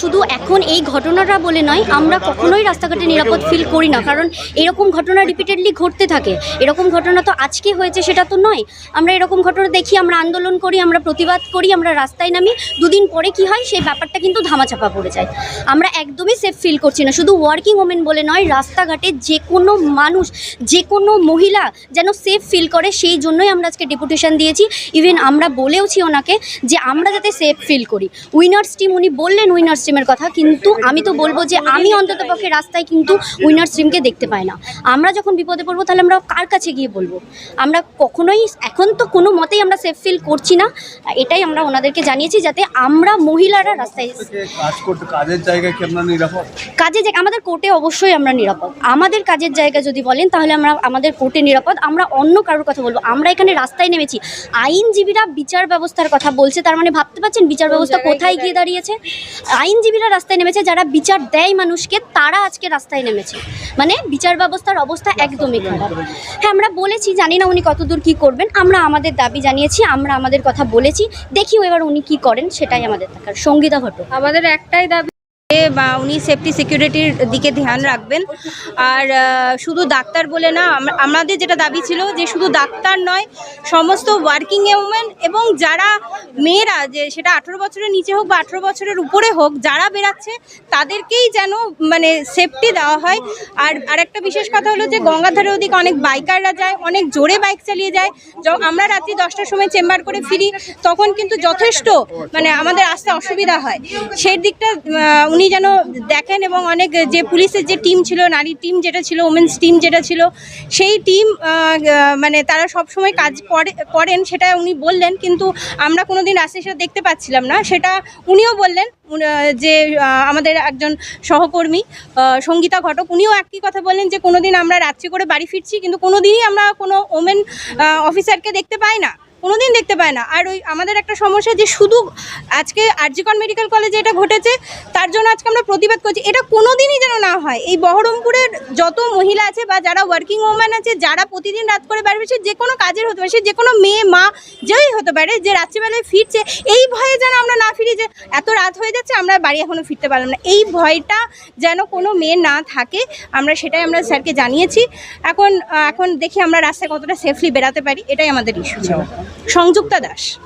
শুধু এখন এই ঘটনাটা বলে নয়, আমরা কখনোই রাস্তাঘাটে নিরাপদ ফিল করি না। কারণ এরকম ঘটনা রিপিটেডলি ঘটতে থাকে। এরকম ঘটনা তো আজকে হয়েছে, সেটা তো নয়। আমরা এরকম ঘটনা দেখি, আমরা আন্দোলন করি, আমরা প্রতিবাদ করি, আমরা রাস্তায় নামি। দুদিন পরে কি হয়, সেই ব্যাপারটা কিন্তু ধামাচাপা পড়ে যায়। আমরা একদমই সেফ ফিল করছি না। শুধু ওয়ার্কিং ওমেন বলে নয়, রাস্তাঘাটে যে কোনো মানুষ, যে কোনো মহিলা যেন সেফ ফিল করে, সেই জন্যই আমরা আজকে ডেপুটেশন দিয়েছি। ইভেন আমরা বলেওছি ওনাকে যে আমরা যাতে সেফ ফিল করি। উইনার্স টিম উনি বললেন উইনার্স টিমের কথা কিন্তু আমি তো বলব যে আমি অন্তত পক্ষে রাস্তায় কিন্তু উইনার্স টিমকে দেখতে পাই না। আমরা যখন বিপদে পড়ব তাহলে আমরা কার কাছে গিয়ে বলব? আমরা কখনোই এখন তো কোনো মতেই আমরা সেফ ফিল করছি না। এটাই আমরা ওনাদেরকে জানিয়েছি যাতে আমরা মহিলারা রাস্তায় কাজের জায়গায় কাজে যে আমাদের কোর্টে অবশ্যই আমরা নিরাপদ। আমাদের কাজের জায়গা যদি বলেন তাহলে আমরা আমাদের কোর্টে নিরাপদ। আমরা অন্য কারোর কথা বলব। আমরা এখানে রাস্তায় নেমেছি। আইনজীবীরা বিচার ব্যবস্থার কথা বলছে তার মানে ভাবতে পারছেন বিচার ব্যবস্থা কোথায় গিয়ে দাঁড়িয়েছে? আইনজীবীরা রাস্তায় নেমেছে, যারা বিচার দেয় মানুষকে, তারা আজকে রাস্তায় নেমেছে। মানে বিচার ব্যবস্থার অবস্থা একদমই খারাপ। হ্যাঁ আমরা বলেছি, জানি না উনি কতদূর কি করবেন, আমরা আমাদের দাবি জানিয়েছি, আমরা আমাদের কথা বলেছি দেখি এবার উনি কি করেন, সেটাই আমাদের দেখার। সঙ্গীতা ঘটক আমাদের একটাই দাবি বা উনি সেফটি সিকিউরিটির দিকে ধ্যান রাখবেন। আর শুধু ডাক্তার বলে না আমাদের যেটা দাবি ছিল যে শুধু ডাক্তার নয়, সমস্ত ওয়ার্কিং উমেন এবং যারা মেয়েরা, যে সেটা আঠেরো বছরের নিচে হোক বা আঠেরো বছরের উপরে হোক, যারা বেরাচ্ছে তাদেরকেই যেন মানে সেফটি দেওয়া হয়। আর, আরেকটা বিশেষ কথা হলো যে গঙ্গাধারের ওদিকে অনেক বাইকাররা যায়, অনেক জোরে বাইক চালিয়ে যায়। য- আমরা রাত্রি দশটার সময় চেম্বার করে ফিরি, তখন কিন্তু যথেষ্ট মানে আমাদের আসতে অসুবিধা হয়। সেই দিকটা উনি যেন দেখেন এবং অনেক যে পুলিশের যে টিম ছিল, নারী টিম যেটা ছিল ওমেন্স টিম যেটা ছিল, সেই টিম মানে তারা সব সময় কাজ করে, করেন সেটা উনি বললেন। কিন্তু আমরা কোনোদিন রাস্তায় সেটা দেখতে পাচ্ছিলাম না। সেটা উনিও বললেন যে আমাদের একজন সহকর্মী সঙ্গীতা ঘটক, উনিও একই কথা বললেন যে কোনো দিন আমরা রাত্রি করে বাড়ি ফিরছি, কিন্তু কোনো দিনই আমরা কোনো ওমেন অফিসারকে দেখতে পাই না। কোনোদিন দেখতে পায় না। আর ওই আমাদের একটা সমস্যা যে শুধু আজকে আরজিকর মেডিকেল কলেজে এটা ঘটেছে, তার জন্য আজকে আমরা প্রতিবাদ করছি। এটা কোনোদিনই যেন না হয়। এই বহরমপুরের যত মহিলা আছে বা যারা ওয়ার্কিং ওম্যান আছে, যারা প্রতিদিন রাত করে বাড়ি ফিরছে যে কোনো কাজের হতে পারে, সে যে কোনো মেয়ে, মা যেই হতে পারে, যে রাত্রিবেলায় ফিরছে, এই ভয়ে যেন আমরা না ফিরি যে এত রাত হয়ে যাচ্ছে, আমরা বাড়ি এখনও ফিরতে পারলাম না। এই ভয়টা যেন কোনো মেয়ে না থাকে, আমরা সেটাই আমরা স্যারকে জানিয়েছি। এখন এখন দেখি আমরা রাস্তায় কতটা সেফলি বেরাতে পারি, এটাই আমাদের ইস্যু ছিল। সংযুক্তা দাস।